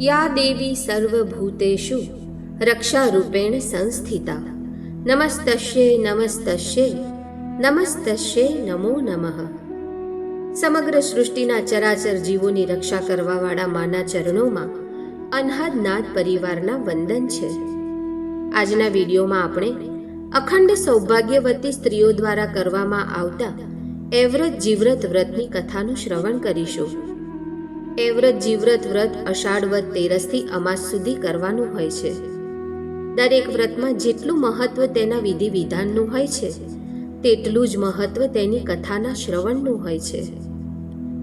યા દેવી સર્વભૂતેષુ રક્ષારૂપેણ સંસ્થિતા। નમસ્તસ્યે નમસ્તસ્યે નમસ્તસ્યે નમો નમઃ। સમગ્ર સૃષ્ટિના ચરાચર જીવોની રક્ષા કરવાવાળા માના ચરણોમાં અનહદ પરિવારના વંદન છે। આજના વિડીયોમાં આપણે અખંડ સૌભાગ્યવતી સ્ત્રીઓ દ્વારા કરવામાં આવતા એવ્રત જીવ્રત વ્રતની કથાનું શ્રવણ કરીશું। એવ્રત જીવ્રત વ્રત અષાઢ વ્રત તેરસથી અમાસ સુધી કરવાનું હોય છે. દરેક વ્રતમાં જેટલું મહત્વ તેના વિધિ વિધાનનું હોય છે, તેટલું જ મહત્વ તેની કથાના શ્રવણનું હોય છે.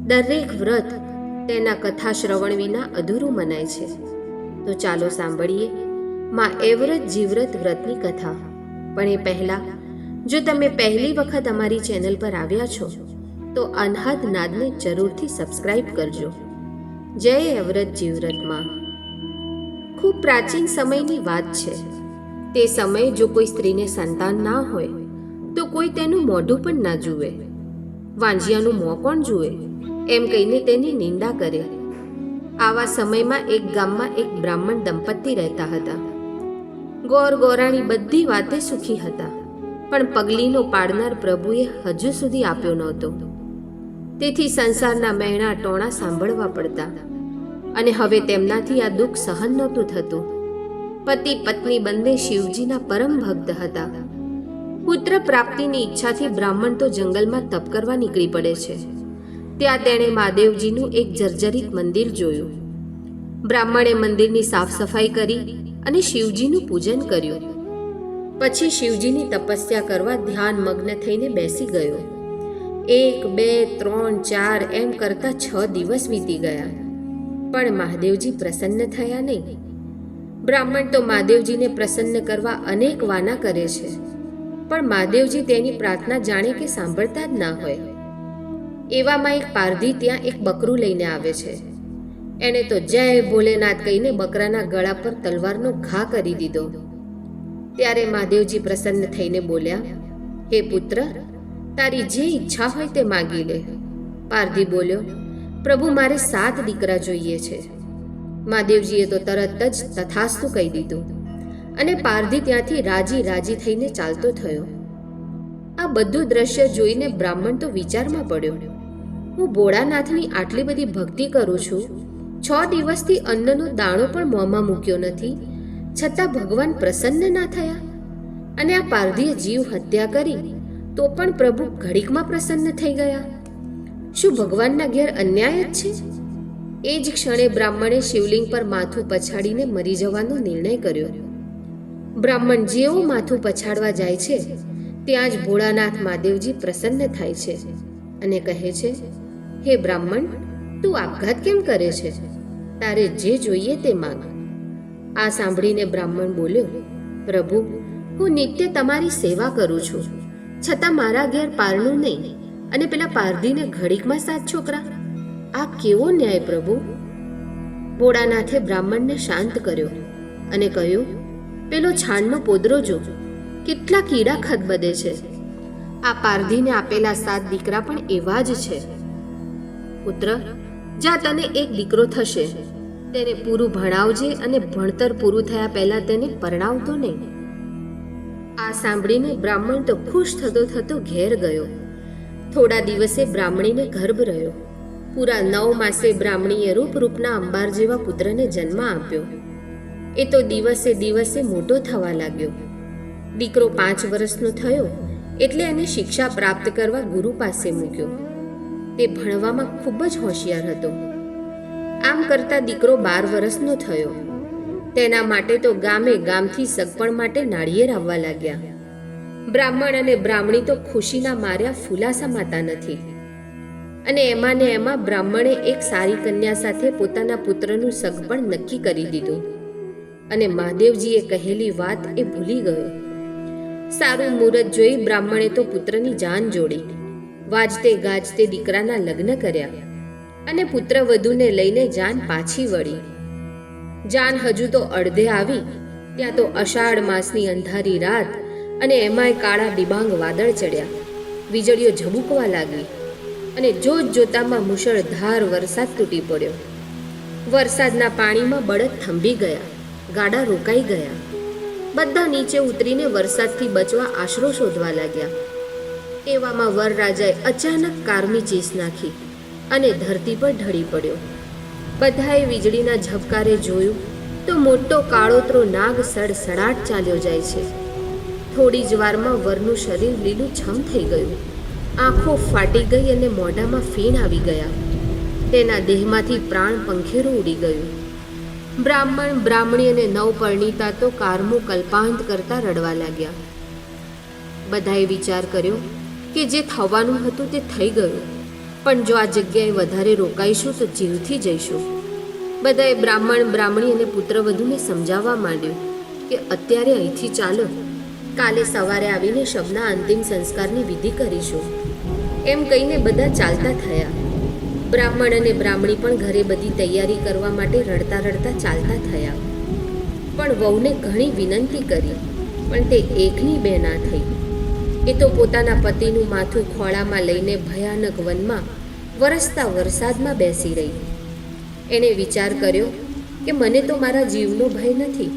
દરેક વ્રત તેના કથા શ્રવણ વિના અધૂરું મનાય છે. તો ચાલો સાંભળીએ માં એવ્રત જીવ્રત વ્રતની કથા. પણ એ પહેલા, જો તમે પહેલી વખત અમારી ચેનલ પર આવ્યા છો, તો અનહદ નાદને જરૂરથી સબસ્ક્રાઇબ કરજો. જય એવ્રત જીવરતમાં. ખૂબ પ્રાચીન સમયની વાત છે. તે સમયે જો કોઈ સ્ત્રીને સંતાન ના હોય, તો કોઈ તેનું મોઢું પણ ના જુએ. વાંજિયાનું મોં કોણ જુએ, એમ કહીને તેની નિંદા કરે. આવા સમયમાં એક ગામમાં એક બ્રાહ્મણ દંપતી રહેતા હતા. ગોર ગોરાણી બધી વાતે સુખી હતા, પણ પગલીનો પાડનાર પ્રભુએ હજુ સુધી આપ્યો નહોતો. તેથી સંસારના મહેણા ટોણા સાંભળવા પડતા. અને હવે તેમનાથી આ દુઃખ સહન નહોતું થતું. પતિ, પત્ની બંને શિવજીના પરમ ભક્ત હતા. પુત્ર પ્રાપ્તિની ઈચ્છાથી બ્રાહ્મણ તો જંગલમાં તપ કરવા નીકળી પડે છે. ત્યાં તેણે મહાદેવજીનું એક જર્જરિત મંદિર જોયું. બ્રાહ્મણે મંદિરની સાફ સફાઈ કરી અને શિવજીનું પૂજન કર્યું. પછી શિવજીની તપસ્યા કરવા ધ્યાન મગ્ન થઈને બેસી ગયો. એક, બે, ત્રણ, ચાર એમ કરતા છ દિવસ વીતી ગયા. પણ મહાદેવજી પ્રસન્ન થયા નહીં. બ્રાહ્મણ તો મહાદેવજીને પ્રસન્ન કરવા અનેક વાના કરે છે. પણ મહાદેવજી તેની પ્રાર્થના જાણે કે સાંભળતા જ ના હોય. એવામાં એક પારધી ત્યાં એક બકરું લઈને આવે છે. એણે તો જય ભોલેનાથ કહીને બકરાના ગળા પર તલવારનો ઘા કરી દીધો. ત્યારે મહાદેવજી પ્રસન્ન થઈને બોલ્યા, હે પુત્ર તારી જે ઈચ્છા હોય તે માગી લે. પારધી બોલ્યો, પ્રભુ મારે સાત દીકરા જોઈએ છે. મહાદેવજીએ તો તરત જ તથાસ્તુ કહી દીધું અને પારધી ત્યાંથી રાજી રાજી થઈને ચાલતો થયો. આ બધું દ્રશ્ય જોઈને બ્રાહ્મણ તો વિચારમાં પડ્યો. હું ભોળાનાથની આટલી બધી ભક્તિ કરું છું. છ દિવસથી અન્નનો દાણો પણ મોંમાં મૂક્યો નથી. છતાં ભગવાન પ્રસન્ન ના થયા. અને આ પારધીએ જીવ હત્યા કરી તો પણ પ્રભુ ઘડીકમાં પ્રસન્ન થઈ ગયા. શું ભગવાનના ઘેર અન્યાય જ છે? એ જ ક્ષણે બ્રાહ્મણે શિવલિંગ પર માથું પછાડીને મરી જવાનો નિર્ણય કર્યો. બ્રાહ્મણ જેવું માથું પછાડવા જાય છે, ત્યાં જ ભોળાનાથ મહાદેવજી પ્રસન્ન થાય છે અને કહે છે, હે બ્રાહ્મણ, તું આપઘાત કેમ કરે છે? તારે જે જોઈએ તે માંગ. આ સાંભળીને બ્રાહ્મણ બોલ્યો, પ્રભુ, હું નિત્ય તમારી સેવા કરું છું. છતાં મારા ઘેર પારણું નહીં અને પેલા પારધીને ઘડીકમાં સાત છોકરા. આ કેવો ન્યાય પ્રભુ? ભોળાનાથે બ્રાહ્મણને શાંત કર્યો અને કહ્યું, પેલો છાણનો પોદરો જો, કેટલા કીડા ખદબદે છે. આ પારધીને આપેલા સાત દીકરા પણ એવા જ છે. પુત્ર, જા તને એક દીકરો થશે. તેને પૂરું ભણાવજે અને ભણતર પૂરું થયા પહેલા તેને પરણાવતો નહીં. આ સાંભળીને બ્રાહ્મણ તો ખુશ થતો થતો ઘેર ગયો. થોડા દિવસે બ્રાહ્મણીને ગર્ભ રહ્યો. પૂરા નવ માસે બ્રાહ્મણીએ રૂપરૂપના અંબાર જેવા પુત્રને જન્મ આપ્યો. એ તો દિવસે દિવસે મોટો થવા લાગ્યો. દીકરો પાંચ વર્ષનો થયો એટલે એને શિક્ષા પ્રાપ્ત કરવા ગુરુ પાસે મૂક્યો. તે ભણવામાં ખૂબ જ હોશિયાર હતો. આમ કરતા દીકરો બાર વર્ષનો થયો. તેના માટે તો ગામે ગામથી સગપણ માટે નાળિયેર આવવા લાગ્યા. બ્રાહ્મણ અને બ્રાહ્મણી તો ખુશીના માર્યા ફુલાસા માતા નથી. અને એમાં ને એમાં બ્રાહ્મણે એક સારી કન્યા સાથે પોતાના પુત્રનું સગપણ નક્કી કરી દીધું. અને મહાદેવજીએ કહેલી વાત એ ભૂલી ગયો. સારું મુહૂર્ત જોઈ બ્રાહ્મણે તો પુત્રની જાન જોડી. વાજતે ગાજતે દીકરાના લગ્ન કર્યા. અને પુત્ર વધુને લઈને જાન પાછી વળી. જાન હજુ તો અડધે આવી, ત્યાં તો અષાઢ માસની અંધારી રાત અને એમાંય કાળા ડિબાંગ વાદળ ચડ્યા. વીજળીઓ ઝબૂકવા લાગી અને જોત જોતામાં મુશળધાર વરસાદ તૂટી પડ્યો. વરસાદના પાણીમાં બળદ થંભી ગયા, ગાડા રોકાઈ ગયા. બધા નીચે ઉતરીને વરસાદથી બચવા આશરો શોધવા લાગ્યા. એવામાં વરરાજાએ અચાનક કારમી ચીસ નાખી અને ધરતી પર ઢળી પડ્યો. બધાએ વીજળીના ઝબકારે જોયું તો મોટો કાળોતરો નાગ સડસડાટ ચાલ્યો જાય છે. થોડી જ વારમાં વરનું શરીર લીલું છમ થઈ ગયું. આંખો ફાટી ગઈ અને મોઢામાં ફીણ આવી ગયા. તેના દેહમાંથી પ્રાણ પંખેરું ઉડી ગયું. બ્રાહ્મણ, બ્રાહ્મણી અને નવપરણીતા તો કારમું કલ્પાંત કરતા રડવા લાગ્યા. બધાએ વિચાર કર્યો કે જે થવાનું હતું તે થઈ ગયું. પણ જો આ જગ્યાએ વધારે રોકાઈશું તો જીવથી જઈશું. બધાએ બ્રાહ્મણ, બ્રાહ્મણી અને પુત્રવધુને સમજાવવા માંડ્યું કે અત્યારે અહીંથી ચાલો. કાલે સવારે આવીને શબના અંતિમ સંસ્કારની વિધિ કરીશું. એમ કહીને બધા ચાલતા થયા. બ્રાહ્મણ અને બ્રાહ્મણી પણ ઘરે બધી તૈયારી કરવા માટે રડતા રડતા ચાલતા થયા. પણ વહુને ઘણી વિનંતી કરી, પણ તે એકની બે ના થઈ. એ તો પોતાના પતિનું માથું ખોળામાં લઈને ભયાનક વનમાં વરસતા વરસાદમાં બેસી રહી. એણે વિચાર કર્યો કે મને તો મારા જીવનો ભય નથી,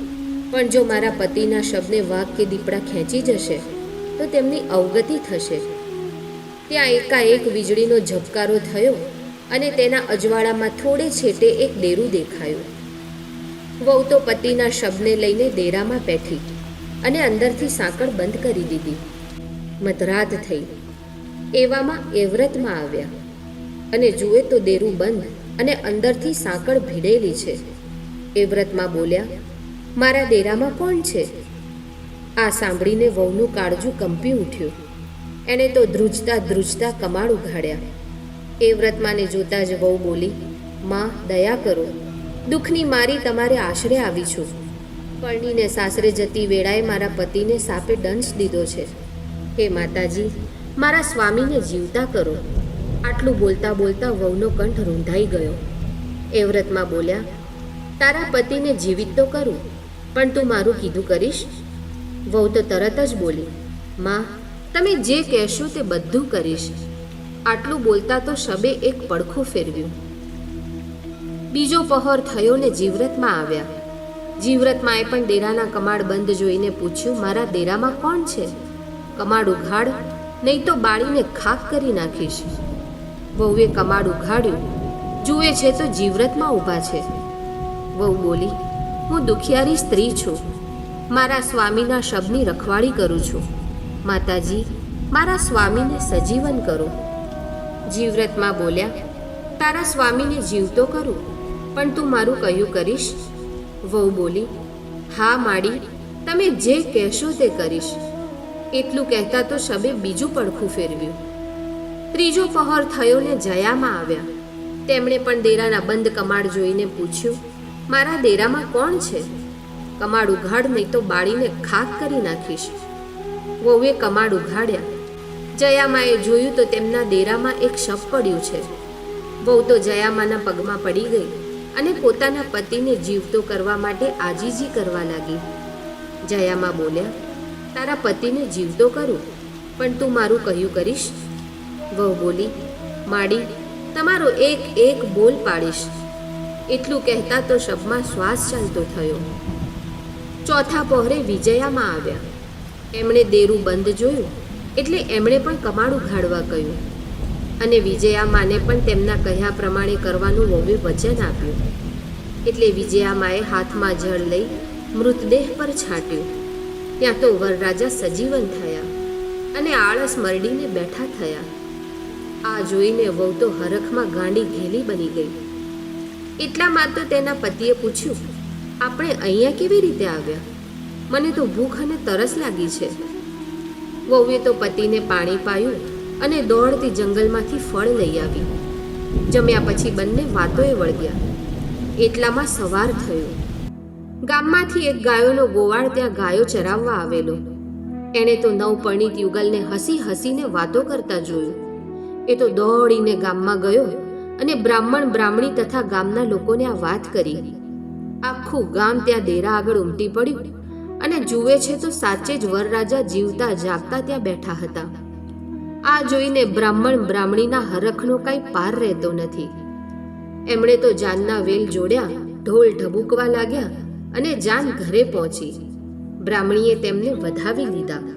પણ જો મારા પતિના શબને વાઘ કે દીપડા ખેંચી જશે, તો તેમની અવગતિ થશે. ત્યાં એકાએક વીજળીનો ઝબકારો થયો અને તેના અજવાળામાં થોડે છેટે એક ડેરું દેખાયું. વહુ તો પતિના શબને લઈને ડેરામાં બેઠી અને અંદરથી સાંકળ બંધ કરી દીધી. મધરાત થઈ. એવામાં એવ્રતમાં આવ્યા. અને જુએ તો દેરું બંધ અને અંદરથી સાંકળ ભીડેલી છે. એવ્રતમાં બોલ્યા, મારા દેરામાં કોણ છે? આ સાંભળીને વહુનું કાળજું કંપી ઉઠ્યું. એણે તો ધ્રુજતા ધ્રુજતા કમાડ ઉઘાડ્યા. એ વ્રતમાને જોતા જ વહુ બોલી, માં, દયા કરો. દુઃખની મારી તમારે આશરે આવી છું. પરણીને સાસરે જતી વેળાએ મારા પતિને સાપે દંશ દીધો છે. હે માતાજી, મારા સ્વામીને જીવતા કરો. આટલું બોલતા બોલતા વહુનો કંઠ રૂંધાઈ ગયો. એ વ્રતમાં બોલ્યા, તારા પતિને જીવિત તો કરું, પણ તું મારું કીધું કરીશ? વહુ તો તરત જ બોલી, માં, તમે જે કહેશો તે બધું કરીશ. આટલું બોલતા તો શબે એક પડખું ફેરવ્યું. બીજો પહોર થયો ને જીવ્રતમાં આવ્યા. જીવ્રતમાં એ પણ ડેરાના કમાડ બંધ જોઈને પૂછ્યું, મારા ડેરામાં કોણ છે? કમાડ ઉઘાડ નહીં તો બાળીને ખાખ કરી નાખીશ. વહુએ કમાડ ઉઘાડ્યું જુએ છે તો જીવ્રતમાં ઊભા છે. વહુ બોલી, હું દુખિયારી સ્ત્રી છું. મારા સ્વામીના શબની રખવાળી કરું છું. માતાજી, મારા સ્વામીને સજીવન કરો. જીવ્રતમાં બોલ્યા, તારા સ્વામીને જીવતો કરું, પણ તું મારું કહ્યું કરીશ? વહુ બોલી, હા માડી, તમે જે કહેશો તે કરીશ. એટલું કહેતા તો શબે બીજું પડખું ફેરવ્યું. ત્રીજો પહોર થયો ને જયામાં આવ્યા. તેમણે પણ દેરાના બંધ કમાડ જોઈને પૂછ્યું, મારા દેરામાં કોણ છે? કમાડ ઉઘાડ નહીં તો બાળીને ખાક કરી નાખીશ. વહુએ કમાડ ઉઘાડ્યા. જયામાએ જોયું તો તેમના દેરામાં એક શબ પડ્યું છે. વહુ તો જયામાના પગમાં પડી ગઈ અને પોતાના પતિને જીવતો કરવા માટે આજીજી કરવા લાગી. જયામાં બોલ્યા તારા પતિને જીવતો કરું, પણ તું મારું કહ્યું કરીશ? વહુ બોલી, માડી, તમારો એક એક બોલ પાડીશ. એટલું કહેતા તો શબમાં શ્વાસ ચાલતો થયો. ચોથા પહોરે વિજયામાં આવ્યા. એમણે દેરું બંધ જોયું, એટલે એમણે પણ કમાડું ઘાડવા કહ્યું. અને વિજયામાને પણ તેમના કહ્યા પ્રમાણે કરવાનું વહુએ વચન આપ્યું. એટલે વિજયામાએ હાથમાં જળ લઈ મૃતદેહ પર છાંટ્યું. ત્યાં તો વરરાજા સજીવન થયા અને આળસ મરડીને બેઠા થયા. આ જોઈને વહુ તો હરખમાં ગાંડી ઘેલી બની ગઈ. એટલામાં તો તેના પતિએ પૂછ્યું, આપણે અહીંયા કેવી રીતે આવ્યા? મને તો ભૂખ અને તરસ લાગી છે. વહુએ તો પતિને પાણી પાયું અને દોડતી જંગલમાંથી ફળ લઈ આવી. જમ્યા પછી બંને વાતોએ વળગ્યા. એટલામાં સવાર થયો. ગામમાંથી એક ગાયોનો ગોવાળ ત્યાં ગાયો ચરાવવા આવેલો. એણે તો નવપરણિત યુગલને હસી હસીને વાતો કરતા જોયું. એ તો દોડીને ગામમાં ગયો અને બ્રાહ્મણ બ્રાહ્મણી તથા ગામના લોકોને આ વાત કરી. આખું ગામ ત્યાં ડેરા આગળ ઉમટી પડ્યું અને જુએ છે તો સાચે જ વરરાજા જીવતા જાગતા ત્યાં બેઠા હતા. આ જોઈને બ્રાહ્મણ બ્રાહ્મણીના હરખનો કાંઈ પાર રહેતો નથી. એમણે તો જાનના વેલ જોડ્યા, ઢોલ ઢબૂકવા લાગ્યા અને જાન ઘરે પહોંચી. બ્રાહ્મણીએ તેમને વધાવી લીધા.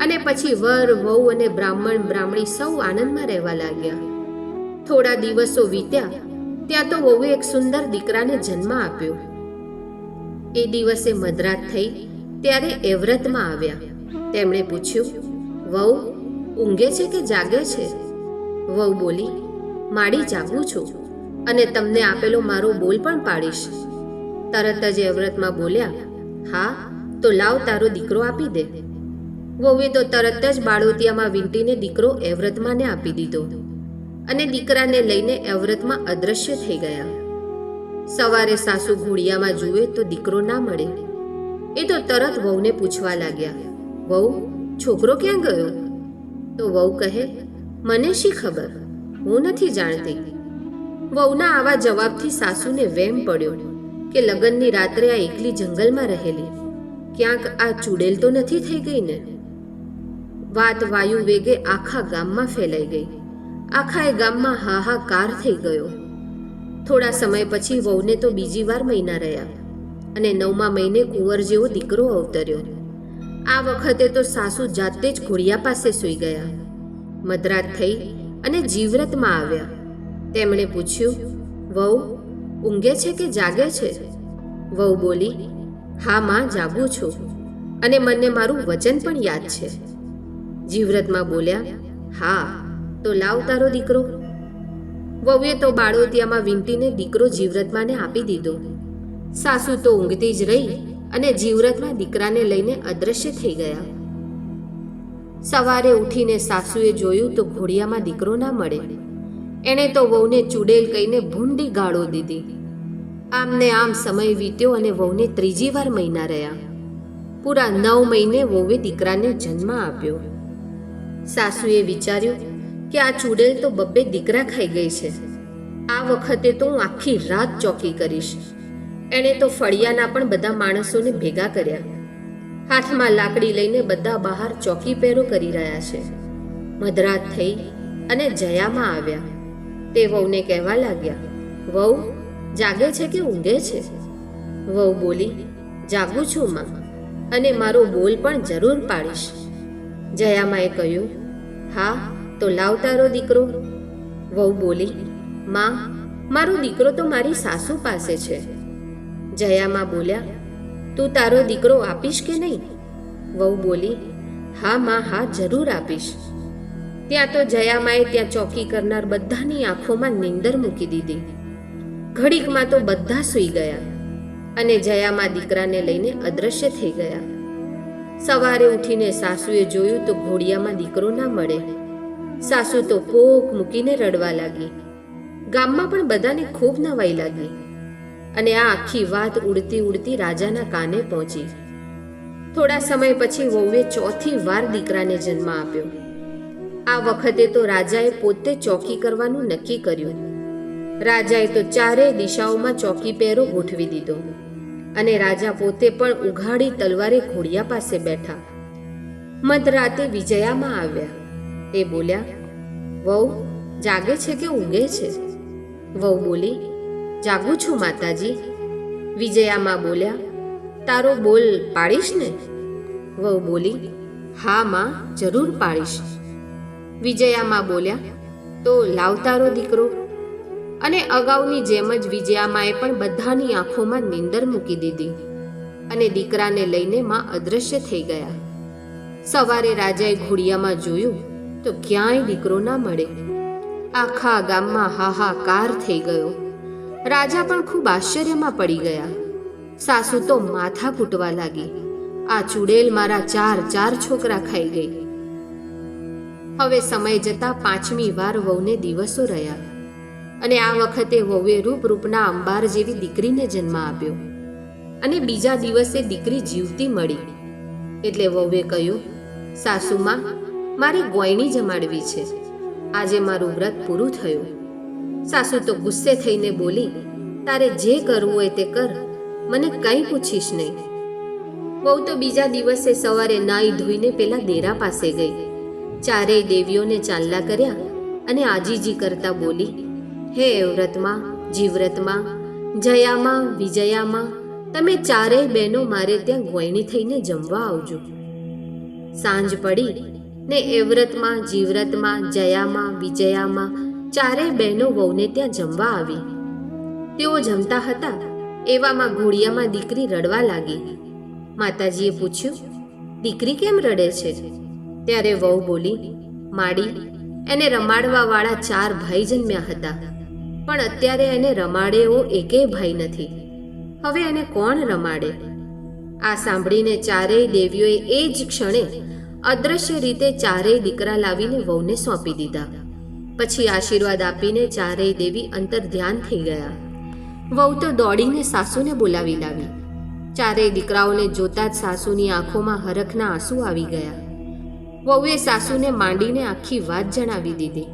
અને પછી વર, વહુ અને બ્રાહ્મણ, બ્રાહ્મણી સૌ આનંદમાં રહેવા લાગ્યા. થોડા દિવસો વીત્યા, ત્યાં તો વહુએ એક સુંદર દીકરાને જન્મ આપ્યો. એ દિવસે મધરાત થઈ, ત્યારે એવ્રતમાં આવ્યા. તેમણે પૂછ્યું, વહુ, ઊંઘે છે કે જાગે છે? વહુ બોલી, માડી જાગું છું અને તમને આપેલો મારો બોલ પણ પાડીશ. તરત જ અવ્રતમાં બોલ્યા, હા, તો લાવ તારો દીકરો આપી દે. વહુએ તો તરત જ બાળોતિયામાં વીંટીને દીકરો એવ્રતમાંને આપી દીધો અને દીકરાને લઈને એવ્રતમાં અદ્રશ્ય થઈ ગયા. સવારે સાસુ ઘોડિયામાં જુએ તો દીકરો ના મળે. એ તો તરત વહુને પૂછવા લાગ્યા, વહુ, છોકરો ક્યાં ગયો? તો વહુ કહે, મને શી ખબર? હું નથી જાણતી. વહુના આવા જવાબથી સાસુને વેમ પડ્યો. કે લગ્નની રાત્રે આ એકલી જંગલમાં રહેલી. ક્યાંક આ ચૂડેલ તો નથી થઈ ગઈ ને? વાત વાયુ વેગે આખા ગામમાં ફેલાઈ ગઈ. આખા એ ગામમાં હાહાકાર થઈ ગયો. થોડા સમય પછી વહુને તો બીજી વાર મહિના રહ્યા અને નવમા મહિને કુંવર જેવો દીકરો અવતર્યો. આ વખતે તો સાસુ જાતે જ ઘોડિયા પાસે સૂઈ ગયા. મધરાત થઈ અને જીવ્રતમાં આવ્યા. તેમણે પૂછ્યું, વહુ ઊંઘે છે કે જાગે છે? વહુ બોલી, હા માં, જાગું છું. અને મને મારું વચન પણ યાદ છે. જીવ્રતમાં બોલ્યા, હા, તો લાવ તારો દીકરો. વહુએ તો બાળોતિયામાં વીંટીને દીકરો જીવ્રતમાંને આપી દીધો. સાસુ તો ઊંઘતી જ રહી અને જીવ્રતમાં દીકરાને લઈને અદ્રશ્ય થઈ ગયા. સવારે ઉઠીને સાસુએ જોયું તો ઘોડિયામાં દીકરો ના મળે. એણે તો વહુને ચૂડેલ કહીને ભૂંડી ગાળો દીધી. આમને આમ સમય વીત્યો અને વહુને ત્રીજી વાર મહિના રહ્યા. પૂરા નવ મહિને વહુએ દીકરાને જન્મ આપ્યો. સાસુએ વિચાર્યું કે આ ચૂડેલ તો બબ્બે દીકરા ખાઈ ગઈ છે. આ વખતે તો હું આખી રાત ચોકી કરીશ. એણે તો ફળિયાના પણ બધા માણસોને ભેગા કર્યા. હાથમાં લાકડી લઈને બધા બહાર ચોકી પહેરો કરી રહ્યા છે. મધરાત થઈ અને જયામાં આવ્યા. તે વહુને કહેવા લાગ્યા, વહુ, જાગે છે કે ઊંઘે છે? વહુ બોલી, જાગું છું, માં, અને મારો બોલ પણ જરૂર પાડીશ. જયામાએ કહ્યું, હા, તો લાવ તારો દીકરો. વહુ બોલી, માં, મારો દીકરો તો મારી સાસુ પાસે છે. જયામાં બોલ્યા, તું તારો દીકરો આપીશ કે નહીં? વહુ બોલી, હા, માં, હા, જરૂર આપીશ. ત્યાં તો જયામાએ ત્યાં ચોકી કરનાર બધાની આંખોમાં નીંદર મૂકી દીધી. ઘડીકમાં તો બધા સૂઈ ગયા અને જયામાં દીકરાને લઈને અદ્રશ્ય થઈ ગયા. સવારે ઉઠીને સાસુએ જોયું તો ઘોડિયામાં દીકરો ના મળે. સાસુ તો પોક મૂકીને રડવા લાગી. ગામમાં પણ બધાને ખૂબ નવાઈ લાગી અને આ આખી વાત ઉડતી ઉડતી રાજાના કાને પહોંચી. થોડા સમય પછી વહુએ ચોથી વાર દીકરાને જન્મ આપ્યો. આ વખતે તો રાજાએ પોતે ચોકી કરવાનું નક્કી કર્યું. રાજાએ તો ચારેય દિશાઓમાં ચોકી પહેરો ગોઠવી દીધો અને રાજા પોતે પણ ઉઘાડી તલવારે ઘોડિયા પાસે બેઠા. મધરાતે વિજયામાં આવ્યા. એ બોલ્યા, વહુ, જાગે છે કે ઊંઘે છે? વહુ બોલી, જાગું છું માતાજી. વિજયામાં બોલ્યા, તારો બોલ પાડીશ ને? વહુ બોલી, હા, માં, જરૂર પાડીશ. વિજયામાં બોલ્યા, તો લાવતારો દીકરો. અને અગાઉની જેમ જ વિજયામાએ પણ બધાની આંખોમાં નીંદર મૂકી દીધી અને દીકરાને લઈને માં અદ્રશ્ય થઈ ગયા. સવારે રાજાએ ઘોડિયામાં જોયું તો ક્યાંય દીકરો ના મળે. આખા ગામમાં હાહાકાર થઈ ગયો. રાજા પણ ખૂબ આશ્ચર્યમાં પડી ગયા. સાસુ તો માથા કૂટવા લાગી. આ ચૂડેલ મારા ચાર ચાર છોકરા ખાઈ ગઈ. હવે સમય જતાં પાંચમી વાર વહુને દિવસો રહ્યા અને આ વખતે વહુએ રૂપરૂપના અંબાર જેવી દીકરીને જન્મ આપ્યો અને બીજા દિવસે દીકરી જીવતી મળી. એટલે વહુએ કહ્યું સાસુમાં મારે ગોયણી જમાડવી છે. આજે મારું વ્રત પૂરું થયું. સાસુ તો ગુસ્સે થઈને બોલી, તારે જે કરવું હોય તે કર, મને કંઈ પૂછીશ નહીં. વહુ તો બીજા દિવસે સવારે નાઈ ધોઈને પેલા દેરા પાસે ગઈ. ચારેય દેવીઓને ચાંદલા કર્યા અને આજીજી કરતા બોલી, હે વ્રતમાં, જીવ્રતમાં, જયામાં, વિજયામાં, તમે ચારેય બહેનો મારે ત્યાં ગોયણી થઈને જમવા આવજો. સાંજ પડી ને એવ્રતમાં જીવ્રતમાં, જયામાં, વિજયામાં ચારેય બહેનો વહુને ત્યાં જમવા આવી. તેઓ જમતા હતા, એવામાં ઘોડિયામાં દીકરી રડવા લાગી. માતાજીએ પૂછ્યું, દીકરી કેમ રડે છે? ત્યારે વહુ બોલી, માડી, એને રમાડવાવાળા ચાર ભાઈ જન્મ્યા હતા. પણ અત્યારે એને રમાડે એવો એકેય ભાઈ નથી. હવે એને કોણ રમાડે? આ સાંભળીને ચારેય દેવીઓએ એ જ ક્ષણે અદ્રશ્ય રીતે ચારેય દીકરા લાવીને વહુને સોંપી દીધા. પછી આશીર્વાદ આપીને ચારેય દેવી અંતર ધ્યાન થઈ ગયા. વહુ તો દોડીને સાસુને બોલાવી લાવી. ચારેય દીકરાઓને જોતા જ સાસુની આંખોમાં હરખના આંસુ આવી ગયા. વહુએ સાસુને માંડીને આખી વાત જણાવી દીધી.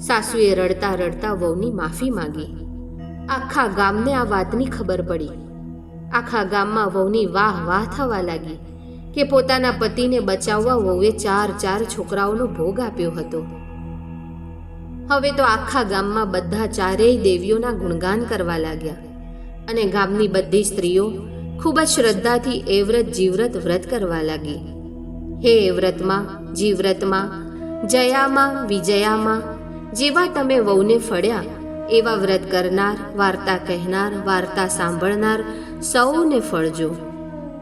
સાસુએ રડતા રડતા વહુની માફી માંગી. આખા ગામને આ વાતની ખબર પડી. આખા ગામમાં વહુની વાહ વાહ થવા લાગી કે પોતાના પતિને બચાવવા વહુએ ચાર ચાર છોકરાઓનો ભોગ આપ્યો હતો. હવે તો આખા ગામમાં બધા ચારેય દેવીઓના ગુણગાન કરવા લાગ્યા અને ગામની બધી સ્ત્રીઓ ખૂબ જ શ્રદ્ધાથી એ વ્રત જીવ્રત વ્રત કરવા લાગી. હે વ્રતમાં, જીવ્રતમાં, જયામાં, વિજયામાં, જેવા તમે વહુને ફળ્યા, એવા વ્રત કરનાર, વાર્તા કહેનાર, વાર્તા સાંભળનાર સૌને ફળજો.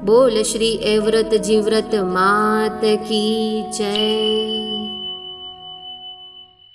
બોલ શ્રી એ વ્રત જીવ્રત માત કી જય.